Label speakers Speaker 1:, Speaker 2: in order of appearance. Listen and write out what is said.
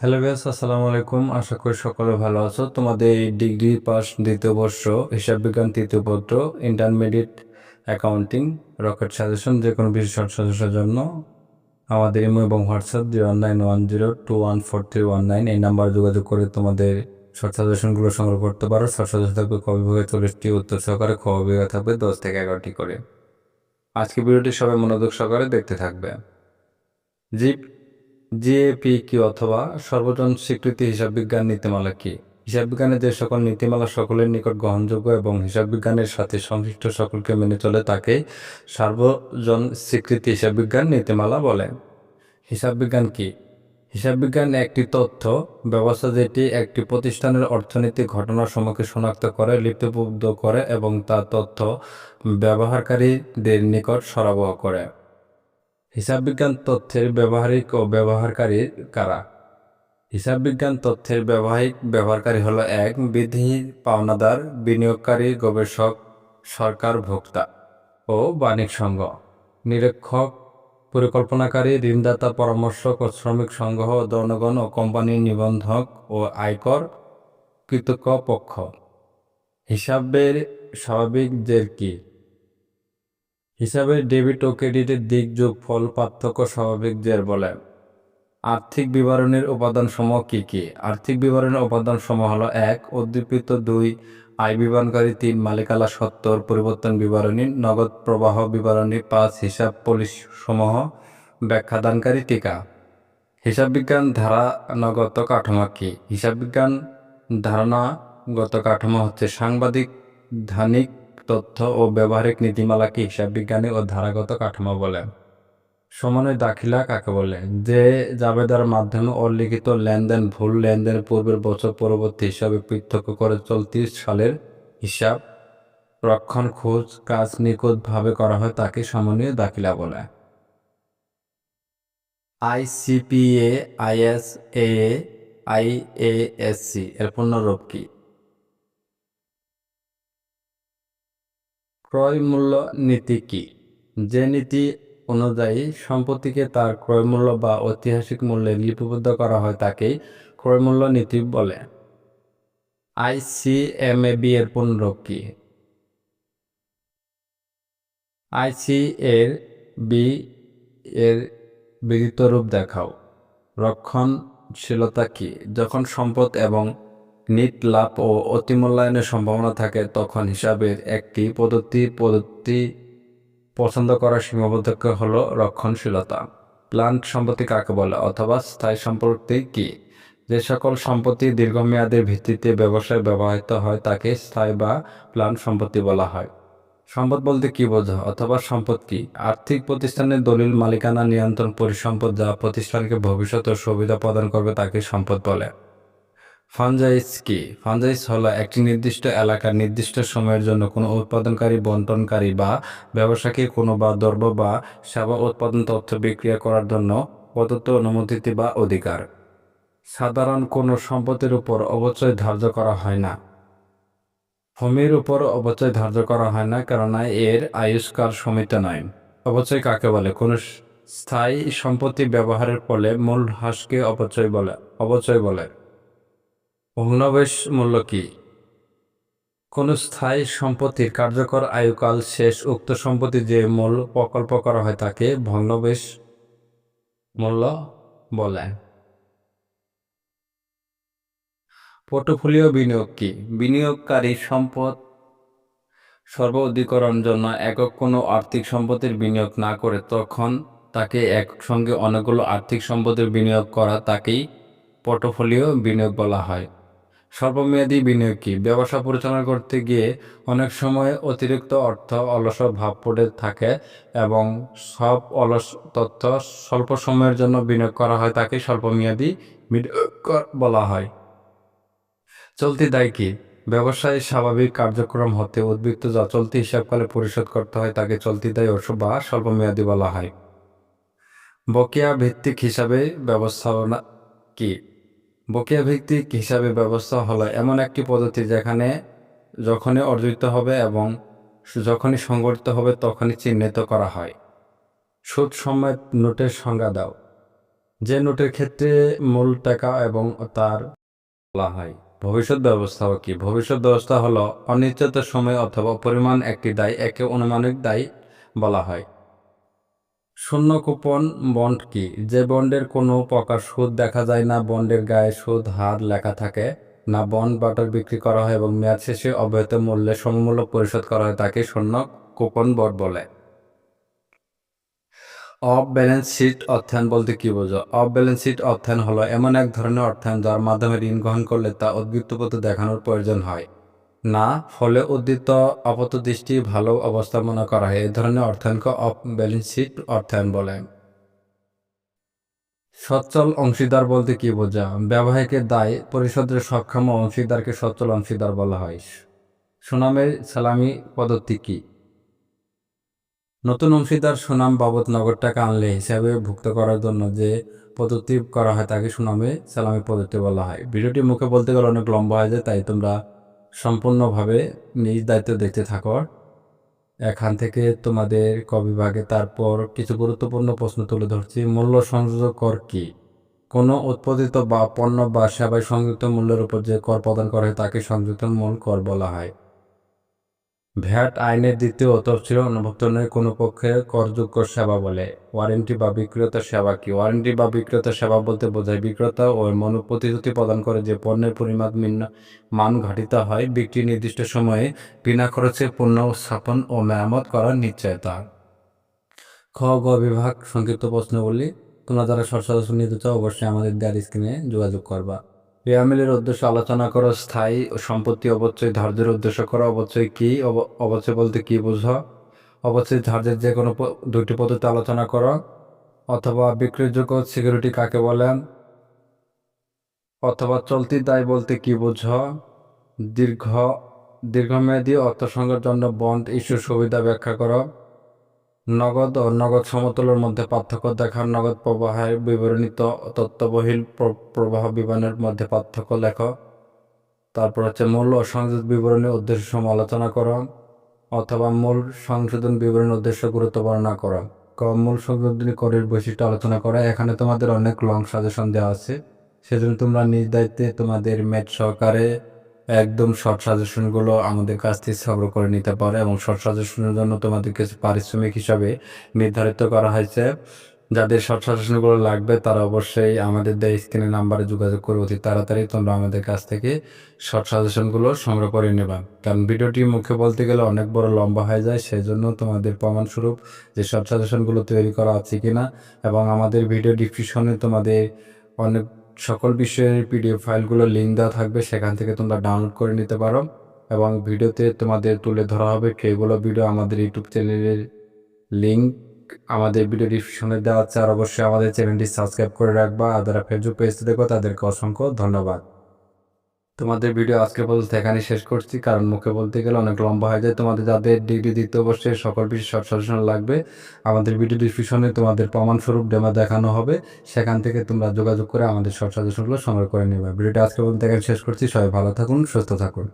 Speaker 1: Hello viewers আসসালামু আলাইকুম। আশা করি সকলে ভালো আছো। তোমাদের এই ডিগ্রি পাস দ্বিতীয় বর্ষ, হিসাব বিজ্ঞান তৃতীয় পত্র ইন্টারমিডিয়েট অ্যাকাউন্টিং রকেট সাজেশন যে কোনো বিশেষ শর্ট সাজেশনের জন্য আমাদের ইমো এবং WhatsApp zero nine one zero two one four three one nine এই নাম্বার যোগাযোগ করে তোমাদের শর্ট সাজেশনগুলো সংগ্রহ করতে পারো। শর্ট সাজেশন থাকবে ক চল্লিশটি, উত্তর সহকারে খ থাকবে দশ থেকে এগারোটি করে। আজকে ভিডিওটি সবাই মনোযোগ সহকারে দেখতে থাকবে। জিপ জিএপি কি অথবা সর্বজন স্বীকৃতি হিসাব বিজ্ঞান নীতিমালা কি? হিসাব বিজ্ঞানের যে সকল নীতিমালা সকলের নিকট গ্রহণযোগ্য এবং হিসাব বিজ্ঞানের সাথে সংশ্লিষ্ট সকলকে মেনে চলে, তাকে সর্বজন স্বীকৃতি হিসাব বিজ্ঞান নীতিমালা বলে। হিসাব বিজ্ঞান কি? হিসাব বিজ্ঞান একটি তথ্য ব্যবস্থা যেটি একটি প্রতিষ্ঠানের অর্থনৈতিক ঘটনাসমূহকে শনাক্ত করে, লিপিবদ্ধ করে এবং তা তথ্য ব্যবহারকারীদের নিকট সরবরাহ করে। হিসাব বিজ্ঞান তথ্যের ব্যবহারিক ও ব্যবহারকারী কারা? হিসাব বিজ্ঞান তথ্যের ব্যবহারিক ব্যবহারকারী হলো এক বিধি পাওনাদার, বিনিয়োগকারী, গবেষক, সরকার ভোক্তা ও বাণিজ্য সংঘ। নিরীক্ষক, পরিকল্পনাকারী, ঋণদাতা, পরামর্শক ও শ্রমিক সংঘ, জনগণ ও কোম্পানি নিবন্ধক ও আয়কর কৃতজ্ঞ পক্ষ হিসাবের স্বাভাবিক জের কি? হিসাবে ডেবিট ও ক্রেডিটের দিক যোগফল পার্থক্য স্বাভাবিক জের বলে। আর্থিক বিবরণীর উপাদানসমূহ কী কী? আর্থিক বিবরণীর উপাদানসমূহ হলো এক, উদ্দীপিত দুই, আয় বিবরণকারী তিন মালিকালা সত্তর, পরিবর্তন বিবরণী, নগদ প্রবাহ বিবরণী পাঁচ, হিসাব পলিশ সমূহ ব্যাখ্যাদানকারী টিকা। হিসাব বিজ্ঞান ধারণাগত কাঠামো কী? হিসাব বিজ্ঞান ধারণাগত কাঠামো হচ্ছে সাংবাদিক, ধানিক তথ্য ও ব্যবহারিক নীতিমালাকে হিসাব বিজ্ঞানী ও ধারাগত কাঠামো বলে। সমন্বয় দাখিলা কাকে বলে? যে জাবেদার মাধ্যমে অলিখিত লেনদেন ভুল লেনদেন পূর্বের বছর পরবর্তী হিসাবে পৃথক করে চলতি সালের হিসাব রক্ষণ খোঁজ কাজ নিখুঁতভাবে করা হয় তাকে সমন্বয় দাখিলা বলে। আইসিপিএ, আইএসএ, আইএএসসি এর পূর্ণরূপ কি? ক্রয় মূল্য নীতি কি? যে নীতি অনুযায়ী সম্পত্তিকে তার ক্রয় মূল্য বা ঐতিহাসিক মূল্যে লিপিবদ্ধ করা হয় তাকেই ক্রয় মূল্য নীতি বলে। আইসিএমএবি এর পুনরূপ কি? আইসি এর বি এর বিদিত রূপ দেখাও। রক্ষণশীলতা কি? যখন সম্পদ এবং নিট লাভ ও অতিমূল্যায়নের সম্ভাবনা থাকে, তখন হিসাবের একটি পদ্ধতি পদ্ধতি পছন্দ করার সীমাবদ্ধক হল রক্ষণশীলতা। প্লান্ট সম্পত্তি কাকে বলে অথবা স্থায়ী সম্পত্তি কি? যে সকল সম্পত্তি দীর্ঘমেয়াদের ভিত্তিতে ব্যবসায় ব্যবহৃত হয়, তাকে স্থায়ী বা প্লান্ট সম্পত্তি বলা হয়। সম্পদ বলতে কি বোঝো অথবা সম্পদ কি? আর্থিক প্রতিষ্ঠানের দলিল, মালিকানা, নিয়ন্ত্রণ, পরিসম্পদ যা প্রতিষ্ঠানকে ভবিষ্যতে সুবিধা প্রদান করবে তাকে সম্পদ বলে। ফানজাইজ কি? ফানজাইজ হলো একটি নির্দিষ্ট এলাকার নির্দিষ্ট সময়ের জন্য কোনো উৎপাদনকারী, বন্টনকারী বা ব্যবসাকে কোনো বা দ্রব্য বা সেবা উৎপাদন তথ্য বিক্রিয়া করার জন্য প্রদত্ত অনুমতি বা অধিকার। সাধারণ কোনো সম্পত্তির উপর অবচয় ধার্য করা হয় না। ভূমির উপর অবচয় ধার্য করা হয় না, কেননা এর আয়ুষ্কার সমিত নয়। অবচয় কাকে বলে? কোনো স্থায়ী সম্পত্তি ব্যবহারের ফলে মূল হ্রাসকে অপচয় বলে অবচয় বলে। ভগ্নাবশেষ মূল্য কি? কোনো স্থায়ী সম্পত্তির কার্যকর আয়ুকাল শেষ উক্ত সম্পত্তি যে মূল প্রকল্প করা হয় তাকে ভগ্নাবশেষ মূল্য বলে। পোর্টফোলিও বিনিয়োগ কি? বিনিয়োগকারী সম্পদ সর্বাধিকরণ জন্য একক কোনো আর্থিক সম্পত্তির বিনিয়োগ না করে তখন তাকে একসঙ্গে অনেকগুলো আর্থিক সম্পদের বিনিয়োগ করা তাকেই পোর্টফোলিও বিনিয়োগ বলা হয়। স্বল্পমেয়াদী বিনিয়োগ কি? ব্যবসা পরিচালনা করতে গিয়ে অনেক সময় অতিরিক্ত অর্থ অলস ভাব পড়ে থাকে এবং সব অলস তথ্য স্বল্প সময়ের জন্য বিনিয়োগ করা হয় তাকে স্বল্পমেয়াদী বিনিয়োগ বলা হয়। চলতি দায় কি? ব্যবসায় স্বাভাবিক কার্যক্রম হতে উদ্বৃত্ত যা চলতি হিসাবকালে পরিশোধ করতে হয় তাকে চলতি দায় বা স্বল্পমেয়াদী বলা হয়। বকেয়া ভিত্তিক হিসাবে ব্যবস্থাপনা কি? বকেয়া ভিত্তিক হিসাবে ব্যবস্থা হলো এমন একটি পদ্ধতি যেখানে যখনই অর্জিত হবে এবং যখনই সংগঠিত হবে তখনই চিহ্নিত করা হয়। সুদ সময় নোটের সংজ্ঞা দাও। যে নোটের ক্ষেত্রে মূল টাকা এবং তার বলা হয়। ভবিষ্যৎ ব্যবস্থা কি? ভবিষ্যৎ ব্যবস্থা হলো অনিশ্চিত সময় অথবা পরিমাণ একটি দায় একে অনুমানিক দায় বলা হয়। শূন্য কুপন বন্ড কি? যে বন্ডের কোনো প্রকার সুদ দেখা যায় না, বন্ডের গায়ে সুদ হার লেখা থাকে না, বন্ড বাটার বিক্রি করা হয় এবং মেয়াদ শেষে অব্যাহত মূল্যে সমমূল্য পরিশোধ করা হয় তাকে শূন্য কুপন বন্ড বলে। অফ ব্যালেন্স শিট অর্থায়ন বলতে কি বোঝো? অফ ব্যালেন্স শিট অর্থায়ন হলো এমন এক ধরনের অর্থায়ন যার মাধ্যমে ঋণ গ্রহণ করলে তা উদ্বৃত্তপত্র দেখানোর প্রয়োজন হয়। না, ফলে উদ্বৃত্ত আপাতদৃষ্টি ভালো অবস্থা মনে করা হয়। এই ধরনের অর্থায়নকে অফ ব্যালেন্স শিট অর্থায়ন বলে। সচ্ছল অংশীদার বলতে কি বোঝা? ব্যবসায়িকের দায়, পরিষদের সক্ষম অংশীদারকে সচ্ছল অংশীদার বলা হয়। সুনামের সালামি পদ্ধতি কি? নতুন অংশীদার সুনাম বাবদ নগদ টাকা আনলে হিসাবে ভুক্ত করার জন্য যে পদ্ধতি করা হয় তাকে সুনামে সালামি পদ্ধতি বলা হয়। ভিডিওটি মুখে বলতে গেলে অনেক লম্বা হয়ে যায়, তাই তোমরা সম্পূর্ণভাবে নিজ দায়িত্ব দেখতে থাকো। এখান থেকে তোমাদের কবিভাগে তারপর কিছু গুরুত্বপূর্ণ প্রশ্ন তুলে ধরছি। মূল্য সংযোজক কর কি? কোনো উৎপাদিত বা পণ্য বা সেবায় সংযুক্ত মূল্যের উপর যে কর প্রদান করা হয় তাকে সংযুক্ত মূল কর বলা হয়। ভ্যাট আইনের দ্বিতীয় তফসিল অনুভুক্তনের কোনো পক্ষে করযোগ্য সেবা বলে। ওয়ারেন্টি বা বিক্রেতা সেবা কি? ওয়ারেন্টি বা বিক্রেতা সেবা বলতে বোঝায় বিক্রেতা ও মনো প্রতিশ্রুতি প্রদান করে যে পণ্যের পরিমাণ ভিন্ন মান ঘটিত হয়, বিক্রি নির্দিষ্ট সময়ে বিনা খরচে পণ্য স্থাপন ও মেরামত করার নিশ্চয়তা। খ, গ বিভাগ, সংক্ষিপ্ত প্রশ্নগুলি তোমরা যারা সদস্য নিতে চাও, অবশ্যই আমাদের দেয়ার স্ক্রিনে যোগাযোগ করবা। পিরামিডের উদ্দেশ্য আলোচনা করো, স্থায়ী ও সম্পত্তি অবশ্যই ধার্যের উদ্দেশ্য করো অবশ্যই কি, অব- অবশ্যই বলতে কি বুঝো? অবশ্যই ধার্যের যে কোনো দুইটি পদ্ধতি আলোচনা করো, অথবা বিক্রয়যোগ্য সিকিউরিটি কাকে বলেন? অথবা চলতি দায় বলতে কি বুঝো? দীর্ঘ, দীর্ঘমেয়াদী অর্থ জন্য বন্ড ইস্যুর সুবিধা ব্যাখ্যা করো। নগদ ও নগদ সমতুলের মধ্যে পার্থক্য দেখার নগদ প্রবাহের বিবরণিত তত্ত্ববহিল প্র- প্রবাহ বিমানের মধ্যে পার্থক্য লেখো। তারপর হচ্ছে মূল ও সংযোগ বিবরণী উদ্দেশ্য সম আলোচনা করো অথবা মূল সংশোধন বিবরণীর উদ্দেশ্য গুরুত্ব বর্ণনা করো। মূল সংশোধনী করের বৈশিষ্ট্য আলোচনা করা। এখানে তোমাদের অনেক লং সাজেশন দেওয়া আছে। সেজন্য তোমরা নিজ দায়িত্বে তোমাদের ম্যাথ সহকারে একদম শর্ট সাজেশনগুলো আমাদের কাছ থেকে সংগ্রহ করে নিতে পারো এবং শর্ট সাজেশনের জন্য তোমাদের কিছু পারিশ্রমিক হিসাবে নির্ধারিত করা হয়েছে। যাদের শর্ট সাজেশনগুলো লাগবে, তারা অবশ্যই আমাদের দেয় স্ক্রিনের নাম্বারে যোগাযোগ করে। অতি তাড়াতাড়ি তোমরা আমাদের কাছ থেকে শর্ট সাজেশনগুলো সংগ্রহ করে নেবা। কারণ ভিডিওটি মুখে বলতে গেলে অনেক বড় লম্বা হয়ে যায় সেই জন্য তোমাদের প্রমাণস্বরূপ যে শর্ট সাজেশনগুলো তৈরি করা আছে কিনা এবং আমাদের ভিডিও ডিসক্রিপশনে তোমাদের অনেক সকল বিষয়ের পিডিএফ ফাইলগুলোর লিঙ্ক দেওয়া থাকবে, সেখান থেকে তোমরা ডাউনলোড করে নিতে পারো এবং ভিডিওতে তোমাদের তুলে ধরা হবে সেইগুলো ভিডিও আমাদের ইউটিউব চ্যানেলের লিঙ্ক আমাদের ভিডিও ডিসক্রিপশনে দেওয়া আছে, আর অবশ্যই আমাদের চ্যানেলটি সাবস্ক্রাইব করে রাখবা। আর যারা ফেসবুক পেজ দেখো, তাদেরকে অসংখ্য ধন্যবাদ। তোমাদের ভিডিও আজকে পর্যন্ত এখানে শেষ করছি, কারণ মুখে বলতে গেলে অনেক লম্বা হয়ে যায়। তোমাদের যাদের ডিগ্রি দিতে অবশ্যই সকল বিষয়ে শর্ট সাজেশন লাগবে। আমাদের ভিডিও ডিসক্রিপশনে তোমাদের প্রমাণস্বরূপ ডেমা দেখানো হবে। সেখান থেকে তোমরা যোগাযোগ করে আমাদের শর্ট সাজেশনগুলো সংগ্রহ করে নেবে। ভিডিওটা আজকে পর্যন্ত এখানে শেষ করছি। সবাই ভালো থাকুন, সুস্থ থাকুন।